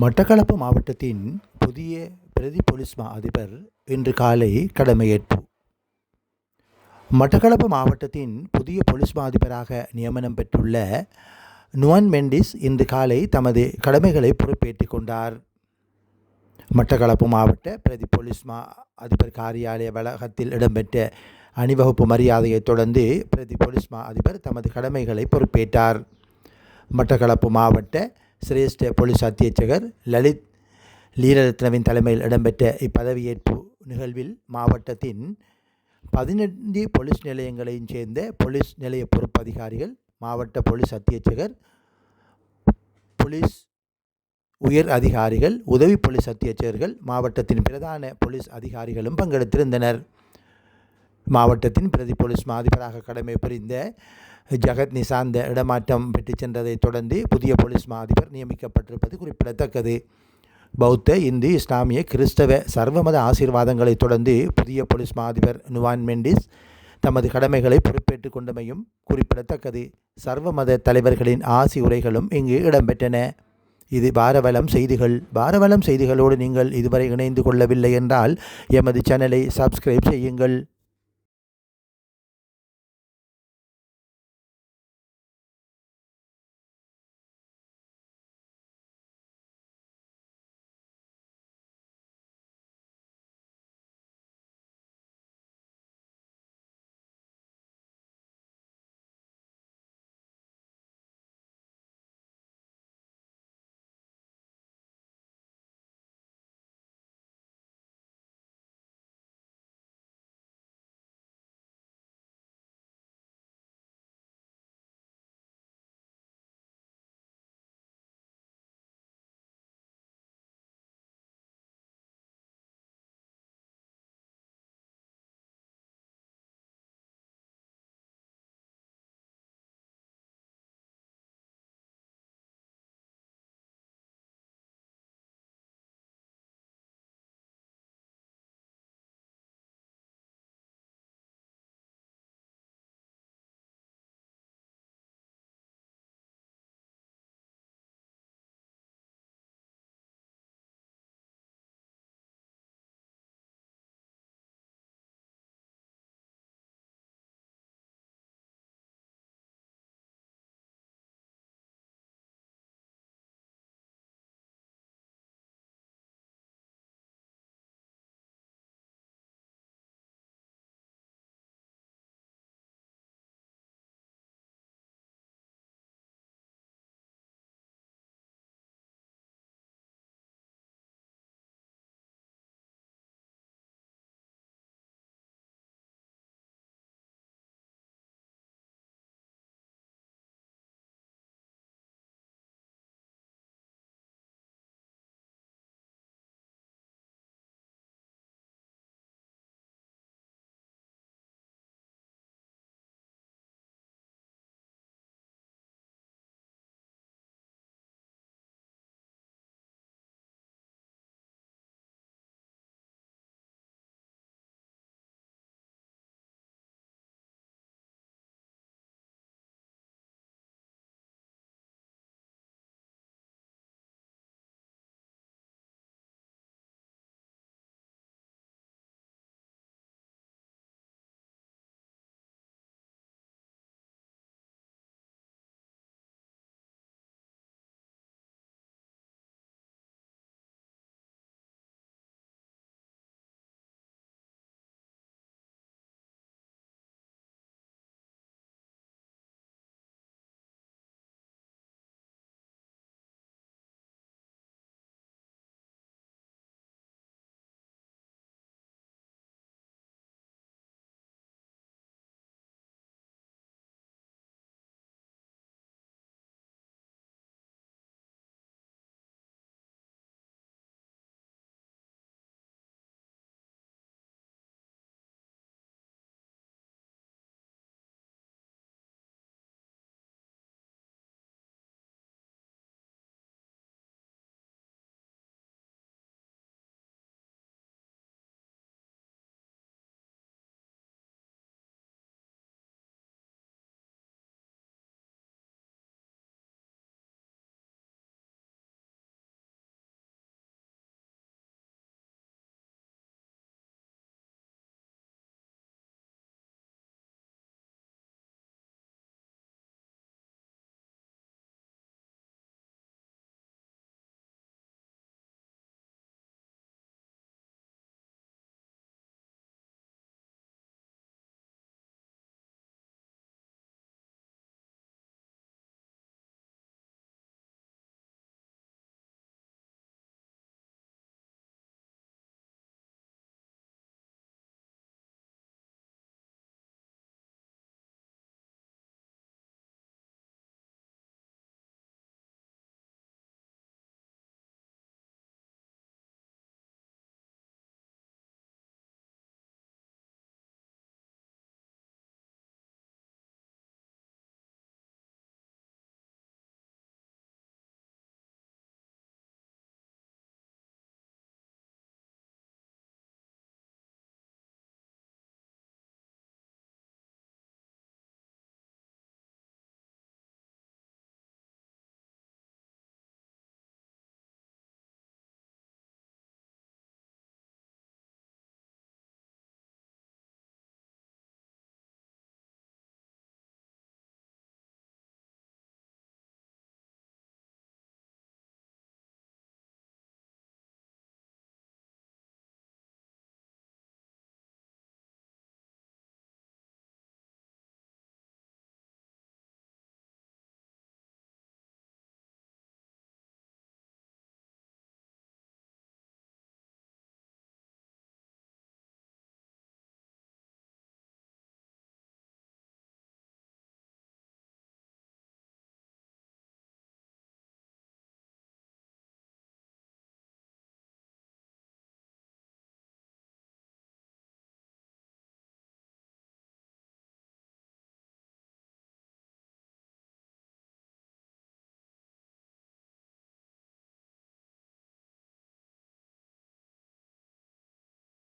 மட்டக்களப்பு மாவட்டத்தின் புதிய பிரதி போலீஸ் மா அதிபர் இன்று காலை கடமையேற்பு. மட்டக்களப்பு மாவட்டத்தின் புதிய போலீஸ் மா அதிபராக நியமனம் பெற்றுள்ள நுவன் மெண்டிஸ் இன்று காலை தமது கடமைகளை பொறுப்பேற்றுக் கொண்டார். மட்டக்களப்பு மாவட்ட பிரதி போலீஸ் மா அதிபர் காரியாலய வளாகத்தில் இடம்பெற்ற அணிவகுப்பு மரியாதையைத் தொடர்ந்து பிரதி போலீஸ் மா அதிபர் தமது கடமைகளை பொறுப்பேற்றார். மட்டக்களப்பு மாவட்ட சிரேஷ்ட போலீஸ் அத்தியட்சகர் லலித் லீலரத்னவின் தலைமையில் இடம்பெற்ற இப்பதவியேற்பு நிகழ்வில் மாவட்டத்தின் பதினெட்டு போலீஸ் நிலையங்களையும் சேர்ந்த போலீஸ் நிலைய பொறுப்பு அதிகாரிகள் மாவட்ட போலீஸ் அத்தியட்சகர் போலீஸ் உயர் அதிகாரிகள் உதவி போலீஸ் அத்தியட்சகர்கள் மாவட்டத்தின் பிரதான போலீஸ் அதிகாரிகளும் பங்கெடுத்திருந்தனர். மாவட்டத்தின் பிரதி போலீஸ் மாதிபராக கடமை புரிந்த ஜெகத் நிசாந்த இடமாற்றம் பெற்றுச் சென்றதைத் தொடர்ந்து புதிய போலீஸ் மா அதிபர் நியமிக்கப்பட்டிருப்பது குறிப்பிடத்தக்கது. பௌத்த இந்து இஸ்லாமிய கிறிஸ்தவ சர்வமத ஆசீர்வாதங்களைத் தொடர்ந்து புதிய போலீஸ் மா அதிபர் நுவான் மெண்டிஸ் தமது கடமைகளை பொறுப்பேற்றுக் கொண்டமையும் குறிப்பிடத்தக்கது. சர்வமத தலைவர்களின் ஆசி உரைகளும் இங்கு இடம்பெற்றன. இது பாரவலம் செய்திகள். பாரவலம் செய்திகளோடு நீங்கள் இதுவரை இணைந்து கொள்ளவில்லை என்றால் எமது சேனலை சப்ஸ்கிரைப் செய்யுங்கள்.